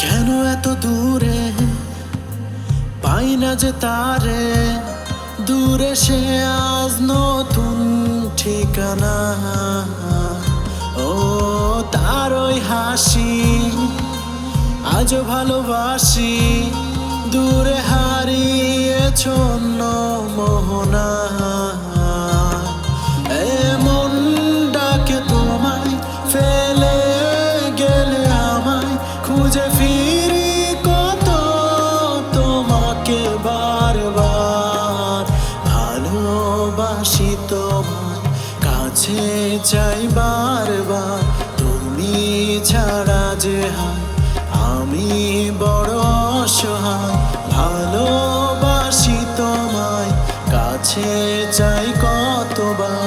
এত দূরে? পাই না যে তারে। দূরে সে আজ নতুন ঠিকানা। ও তার ওই হাসি, আজও ভালোবাসি। দূরে হারিয়ে ছন্ন মোহনা। কত তোমাকে বারবার কাছে চাই বারবার। তুমি ছাড়া যে হায়, আমি বড় ভালোবাসি তোমায়, কাছে চাই কতবার।